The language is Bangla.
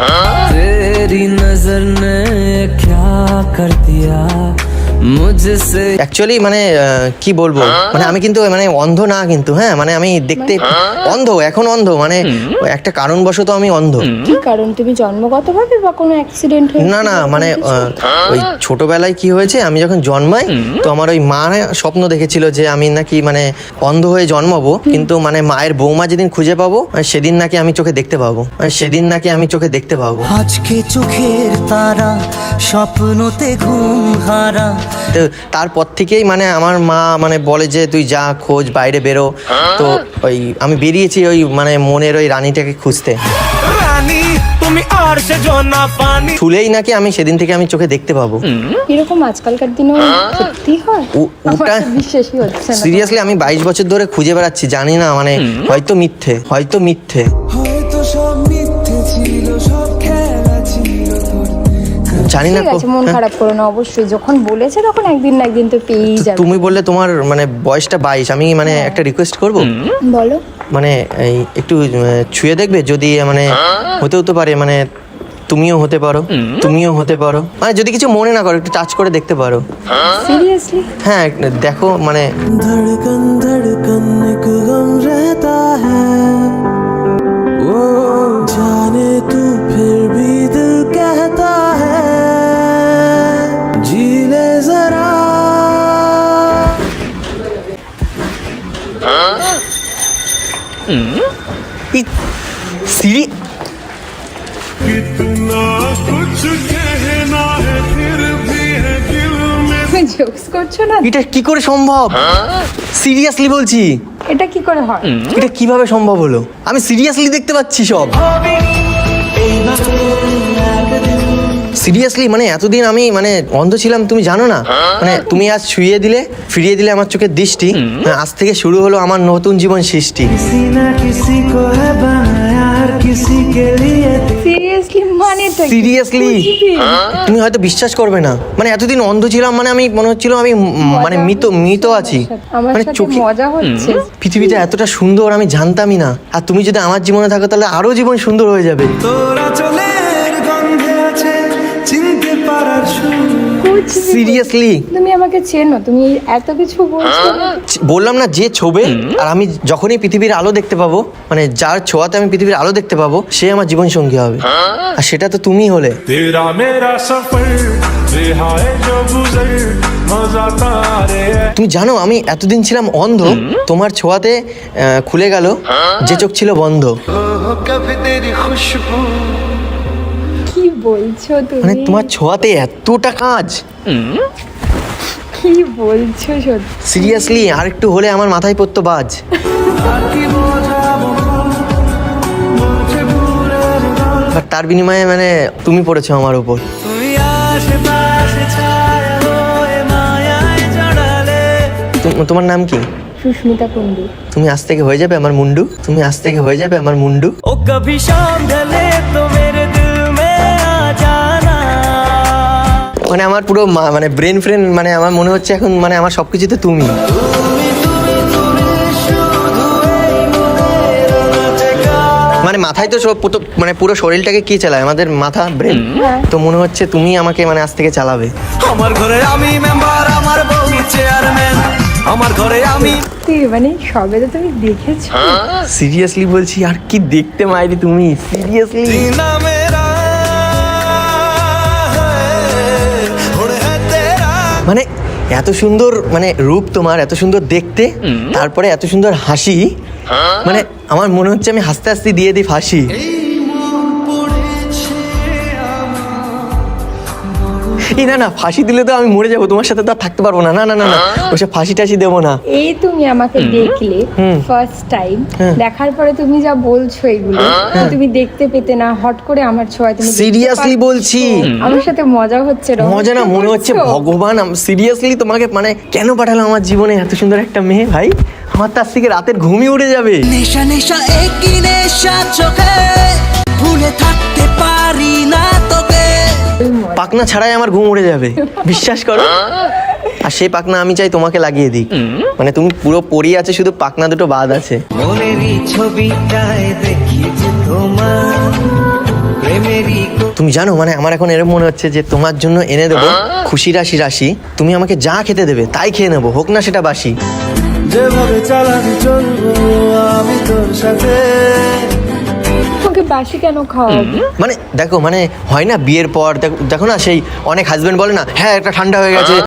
तेरी नज़र ने क्या कर दिया? অ্যাকচুয়ালি মানে কি বলব? মানে আমি কিন্তু মানে অন্ধ না কিন্তু হ্যাঁ? মানে আমি দেখতে অন্ধ এখন অন্ধ। মানে একটা কারণবশত আমি অন্ধ। কি কারণ? তুমি জন্মগতভাবে বা কোনো অ্যাক্সিডেন্ট না না মানে ওই ছোটবেলায় কি হয়েছে? আমি যখন জন্মাই তো আমার ওই মা স্বপ্ন দেখেছিল যে আমি নাকি মানে অন্ধ হয়ে জন্মাবো। কিন্তু মানে মায়ের বৌমা যেদিন খুঁজে পাবো সেদিন নাকি আমি চোখে দেখতে পাবো। সেদিন নাকি আমি চোখে দেখতে পাবো। আজকে চোখের তারা স্বপ্নতে ঘুম হারা। তো তারপর থেকেই মানে আমার মা মানে বলে যে তুই যা খোঁজ বাইরে বেরো। তো ওই আমি বেরিয়েছি ওই মানে মনের ওই রানীটাকে খুঁজতে। রানী তুমি আর সে জনা পানি। ছুলেই নাকি আমি সেদিন থেকে আমি চোখে দেখতে পাবো। এরকম আজকালকার দিনেও সত্যি হয়? ওটা- বিশ্বাসই হচ্ছে সিরিয়াসলি আমি বাইশ বছর ধরে খুঁজে বেড়াচ্ছি জানি না মানে হয়তো মিথ্যে হয়তো মিথ্যে। জানি না ঠিক আছে কো- মন হ্যাঁ। খারাপ করো না অবশ্যই যখন বলেছে তখন একদিন না একদিন তো পেয়েই যাবে তুমি বললে তোমার মানে বয়সটা বাইশ আমি মানে একটা রিকোয়েস্ট করব বলো মানে এই একটু আহ, ছুঁয়ে দেখবে যদি মানে হতে হতে পারে মানে তুমিও হতে পারো তুমিও হতে পারো মানে যদি কিছু মনে না করো একটু টাচ করে দেখতে পারো সিরিয়াসলি হ্যাঁ দেখো মানে धड़कन धड़कन एक गम रहता है वो जाने तू না? এটা কি করে সম্ভব? সিরিয়াসলি বলছি। এটা কি করে হয়? এটা কীভাবে সম্ভব হলো? আমি সিরিয়াসলি দেখতে পাচ্ছি সব। সিরিয়াসলি মানে এতদিন আমি মানে অন্ধ ছিলাম তুমি জানো না? মানে তুমি আজ ছুঁয়ে দিলে ফিরিয়ে দিলে আমার চোখের দৃষ্টি। হ্যাঁ, আজ থেকে শুরু হলো আমার নতুন জীবন সৃষ্টি। সিরিয়াসলি হ্যাঁ। তুমি হয়তো বিশ্বাস করবে না। মানে এতদিন অন্ধ ছিলাম মানে আমি মনে হচ্ছিল আমি মানে মৃত মৃত আছি। মানে চোখে মজা পৃথিবীটা এতটা সুন্দর আমি জানতামই না। আর তুমি যদি আমার জীবনে থাকো তাহলে আরও জীবন সুন্দর হয়ে যাবে। তোরা সিরিয়াসলি তুমি আমাকে চেনো তুমি এত কিছু বলছো। হ্যাঁ। বললাম না যে ছবে আর আমি যখনই পৃথিবীর আলো দেখতে পাবো মানে যার ছোঁয়াতে আমি পৃথিবীর আলো দেখতে পাবো সে আমার জীবন সঙ্গী হবে হ্যাঁ। আর সেটা তো তুমি হলে। তেরা মেরা সফর তুমি জানো আমি এতদিন ছিলাম অন্ধ তোমার ছোঁয়াতে খুলে গেল হ্যাঁ। যে চোখ ছিল বন্ধ। বলছো তুমি? মানে তোমার ছোঁয়াতে এতটা কাজ? কি বলছো সত্যি? সিরিয়াসলি আর একটু হলে আমার মাথায় পড়তো বাজ। তার বিনিময়ে মানে তুমি পড়েছো আমার উপর। তোমার নাম কি? সুস্মিতা কুন্ডু তুমি আজ থেকে হয়ে যাবে আমার মুন্ডু? তুমি আজ থেকে হয়ে যাবে আমার মুন্ডু? ও কভি শাম তুমি মানে আমার পুরো মা- মানে ব্রেন ফ্রেন মানে আমার মনে হচ্ছে এখন মানে আমার সবকিছুতে তুমি। মানে মাথায় তো সব মানে পুরো শরীরটাকে কি চালায়? আমাদের মাথা ব্রেন তো মনে হচ্ছে তুমি আমাকে মানে আজ থেকে চালাবে। আমার ঘরে আমি মেম্বার আমার বউ চেয়ারম্যান আমার ঘরে আমি তুই মানে সবে তো তুমি দেখেছ। সিরিয়াসলি বলছি আর কি দেখতে মাইরি তুমি? সিরিয়াসলি মানে এত সুন্দর মানে রূপ তোমার এত সুন্দর দেখতে তারপরে এত সুন্দর হাসি। মানে আমার মনে হচ্ছে আমি হাসতে হাসতে দিয়ে দিই ফাঁসি। এই না না ফাঁসি দিলে তো আমি মরে যাব তোমার সাথে তো আর থাকতে পারব না। না না না না ওসব ফাঁসি টাসি দেবো না। এই তুমি আমাকে দেখলে ফার্স্ট টাইম হ্যাঁ। দেখার পরে তুমি যা বলছো এগুলো তুমি দেখতে পেতে না হট করে আমার ছোঁয়া তুমি পাচ্ছো। বলছি। আমার সাথে মজা হচ্ছে মজা না মনে হচ্ছে ভগবান সিরিয়াসলি তোমাকে মানে কেন পাঠালো আমার জীবনে এত সুন্দর একটা মেয়ে ভাই? আমার তার থেকে রাতের ঘুমই উড়ে যাবে। নেশা নেশা একই নেশা চোখে ভুলে থাকতে পারি না তোকে। পাকনা ছাড়াই আমার ঘুম উড়ে যাবে। বিশ্বাস করো? আর সেই পাকনা আমি চাই তোমাকে লাগিয়ে দিই মানে তুমি পুরো পড়ি আছে শুধু পাকনা দুটো বাদ আছে। তুমি জানো মানে আমার এখন এরকম মনে হচ্ছে যে তোমার জন্য এনে দেবো খুশি রাশি রাশি। তুমি আমাকে যা খেতে দেবে তাই খেয়ে নেব হোক না সেটা বাসি। যেভাবে চালাবি চলবো আমি তোর সাথে। কেন মানে দেখো মানে হয় না বিয়ের পর, দেখো না সেই অনেক হাজবেন্ড বলে না হ্যাঁ একটা ঠান্ডা হয়ে গেছে